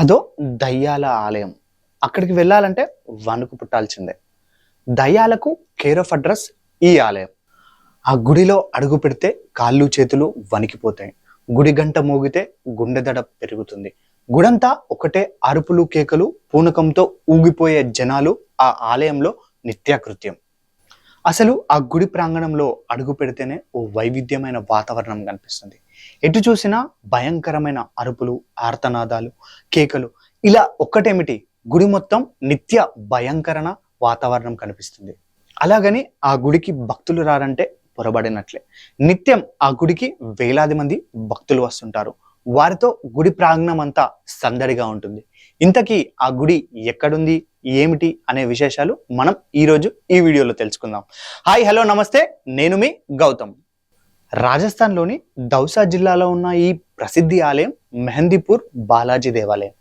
అదో దయ్యాల ఆలయం. అక్కడికి వెళ్ళాలంటే వణుకు పుట్టాల్సిందే. దయ్యాలకు కేర్ ఆఫ్ అడ్రస్ ఈ ఆలయం. ఆ గుడిలో అడుగు పెడితే కాళ్ళు చేతులు వణికిపోతాయి. గుడి గంట మోగితే గుండెదడ పెరుగుతుంది. గుడంతా ఒకటే అరుపులు కేకలు పూనకంతో ఊగిపోయే జనాలు ఆ ఆలయంలో నిత్యాకృత్యం. అసలు ఆ గుడి ప్రాంగణంలో అడుగు పెడితేనే ఓ వైవిధ్యమైన వాతావరణం కనిపిస్తుంది. ఎటు చూసినా భయంకరమైన అరుపులు ఆర్తనాదాలు కేకలు. ఇలా ఒక్కటేమిటి? గుడి మొత్తం నిత్య భయంకరణ వాతావరణం కనిపిస్తుంది. అలాగని ఆ గుడికి భక్తులు రారంటే పొరబడినట్లే. నిత్యం ఆ గుడికి వేలాది మంది భక్తులు వస్తుంటారు. వారితో గుడి ప్రాంగణం అంతా సందడిగా ఉంటుంది. ఇంతకీ ఆ గుడి ఎక్కడుంది? ఏమిటి? అనే విశేషాలు మనం ఈరోజు ఈ వీడియోలో తెలుసుకుందాం. హాయ్ హలో నమస్తే. నేను మీ గౌతమ్. రాజస్థాన్లోని దౌసా జిల్లాలో ఉన్న ఈ ప్రసిద్ధి ఆలయం మెహందీపూర్ బాలాజీ దేవాలయం.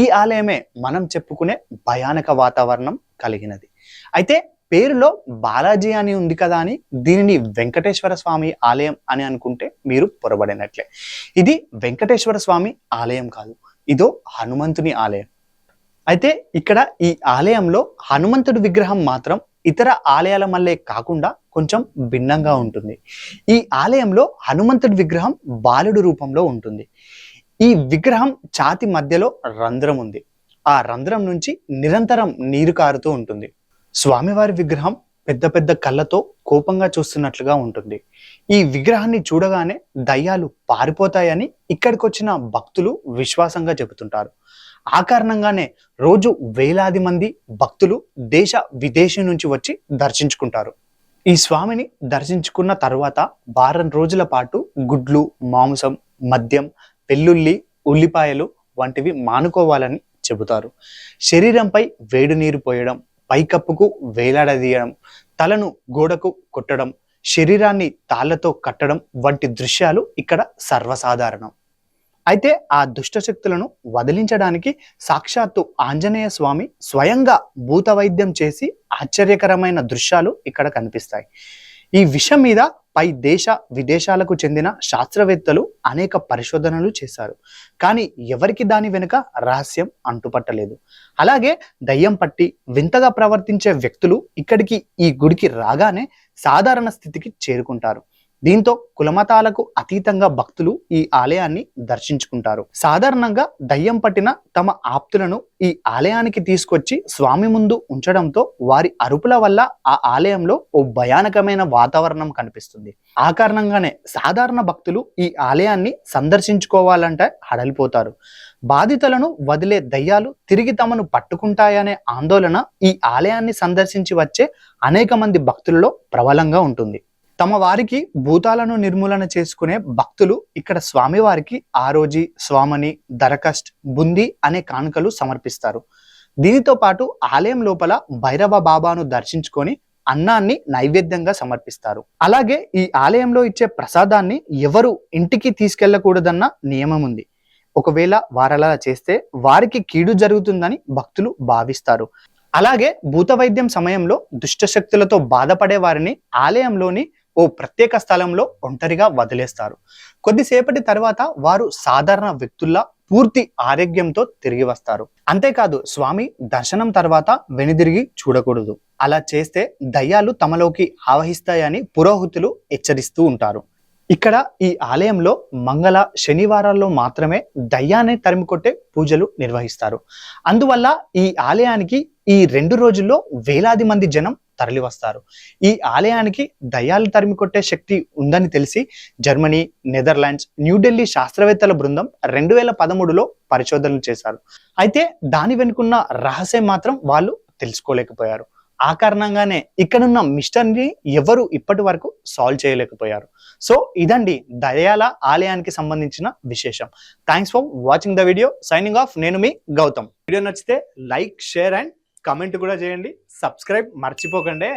ఈ ఆలయమే మనం చెప్పుకునే భయానక వాతావరణం కలిగినది. అయితే పేరులో బాలాజీ అని ఉంది కదా అని దీనిని వెంకటేశ్వర స్వామి ఆలయం అని అనుకుంటే మీరు పొరబడినట్లే. ఇది వెంకటేశ్వర స్వామి ఆలయం కాదు ఇదో హనుమంతుని ఆలయం. అయితే ఇక్కడ ఈ ఆలయంలో హనుమంతుడి విగ్రహం మాత్రం ఇతర ఆలయాల మల్లే కాకుండా కొంచెం భిన్నంగా ఉంటుంది. ఈ ఆలయంలో హనుమంతుడి విగ్రహం బాలుడు రూపంలో ఉంటుంది. ఈ విగ్రహం ఛాతి మధ్యలో రంధ్రం ఉంది. ఆ రంధ్రం నుంచి నిరంతరం నీరు కారుతూ ఉంటుంది. స్వామివారి విగ్రహం పెద్ద పెద్ద కళ్ళతో కోపంగా చూస్తున్నట్లుగా ఉంటుంది. ఈ విగ్రహాన్ని చూడగానే దయ్యాలు పారిపోతాయని ఇక్కడికి వచ్చిన భక్తులు విశ్వాసంగా చెబుతుంటారు. ఆ కారణంగానే రోజు వేలాది మంది భక్తులు దేశ విదేశీ నుంచి వచ్చి దర్శించుకుంటారు. ఈ స్వామిని దర్శించుకున్న తర్వాత వారం రోజుల పాటు గుడ్లు మాంసం మద్యం పెల్లుల్లి ఉల్లిపాయలు వంటివి మానుకోవాలని చెబుతారు. శరీరంపై వేడి నీరు పోయడం పైకప్పుకు వేలాడదీయడం తలను గోడకు కొట్టడం శరీరాన్ని తాళ్ళతో కట్టడం వంటి దృశ్యాలు ఇక్కడ సర్వసాధారణం. అయితే ఆ దుష్టశక్తులను వదిలించడానికి సాక్షాత్తు ఆంజనేయ స్వామి స్వయంగా భూత వైద్యం చేసి ఆశ్చర్యకరమైన దృశ్యాలు ఇక్కడ కనిపిస్తాయి. ఈ విషయం మీద పై దేశ విదేశాలకు చెందిన శాస్త్రవేత్తలు అనేక పరిశోధనలు చేశారు. కానీ ఎవరికి దాని వెనుక రహస్యం అంటుపట్టలేదు. అలాగే దయ్యం పట్టి వింతగా ప్రవర్తించే వ్యక్తులు ఇక్కడికి ఈ గుడికి రాగానే సాధారణ స్థితికి చేరుకుంటారు. దీంతో కులమతాలకు అతీతంగా భక్తులు ఈ ఆలయాన్ని దర్శించుకుంటారు. సాధారణంగా దయ్యం పట్టిన తమ ఆప్తులను ఈ ఆలయానికి తీసుకొచ్చి స్వామి ముందు ఉంచడంతో వారి అరుపుల వల్ల ఆ ఆలయంలో ఓ భయానకమైన వాతావరణం కనిపిస్తుంది. ఆ కారణంగానే సాధారణ భక్తులు ఈ ఆలయాన్ని సందర్శించుకోవాలంటే హడలిపోతారు. బాధితులను వదిలే దయ్యాలు తిరిగి తమను పట్టుకుంటాయనే ఆందోళన ఈ ఆలయాన్ని సందర్శించి వచ్చే అనేక మంది భక్తులలో ప్రబలంగా ఉంటుంది. తమ వారికి భూతాలను నిర్మూలన చేసుకునే భక్తులు ఇక్కడ స్వామివారికి ఆరోజి స్వామని దరకస్ట్ బుంది అనే కానుకలు సమర్పిస్తారు. దీనితో పాటు ఆలయం లోపల భైరవ బాబాను దర్శించుకొని అన్నాన్ని నైవేద్యంగా సమర్పిస్తారు. అలాగే ఈ ఆలయంలో ఇచ్చే ప్రసాదాన్ని ఎవరు ఇంటికి తీసుకెళ్ళకూడదన్న నియమం ఉంది. ఒకవేళ వారలా చేస్తే వారికి కీడు జరుగుతుందని భక్తులు భావిస్తారు. అలాగే భూత వైద్యం సమయంలో దుష్ట శక్తులతో బాధపడే వారిని ఆలయంలోని ఓ ప్రత్యేక స్థలంలో ఒంటరిగా వదిలేస్తారు. కొద్దిసేపటి తర్వాత వారు సాధారణ వ్యక్తుల్లా పూర్తి ఆరోగ్యంతో తిరిగి వస్తారు. అంతేకాదు స్వామి దర్శనం తర్వాత వెనుదిరిగి చూడకూడదు. అలా చేస్తే దయ్యాలు తమలోకి ఆవహిస్తాయని పురోహితులు హెచ్చరిస్తూ ఉంటారు. ఇక్కడ ఈ ఆలయంలో మంగళ శనివారాల్లో మాత్రమే దయ్యాన్ని తరిమికొట్టే పూజలు నిర్వహిస్తారు. అందువల్ల ఈ ఆలయానికి ఈ రెండు రోజుల్లో వేలాది మంది జనం తరలి వస్తారు ఈ ఆలయానికి దయ్యాలు తరిమి కొట్టే శక్తి ఉందని తెలిసి జర్మనీ నెదర్లాండ్స్ న్యూఢిల్లీ శాస్త్రవేత్తల బృందం రెండు వేల పదమూడులో పరిశోధనలు చేశారు. అయితే దాని వెనుకున్న రహస్యం మాత్రం వాళ్ళు తెలుసుకోలేకపోయారు. ఆ కారణంగానే ఇక్కడున్న మిస్టర్ని ఎవరు ఇప్పటి వరకు సాల్వ్ చేయలేకపోయారు. సో ఇదండి దయాల ఆలయానికి సంబంధించిన విశేషం. Thanks for watching the video signing off నేను మీ గౌతమ్. వీడియో నచ్చితే లైక్ షేర్ అండ్ కమెంట్ కూడా చేయండి. సబ్స్క్రైబ్ మర్చిపోకండి.